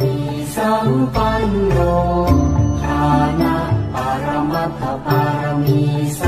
มีสัมปันโนทานะปรมัตถปารมีสั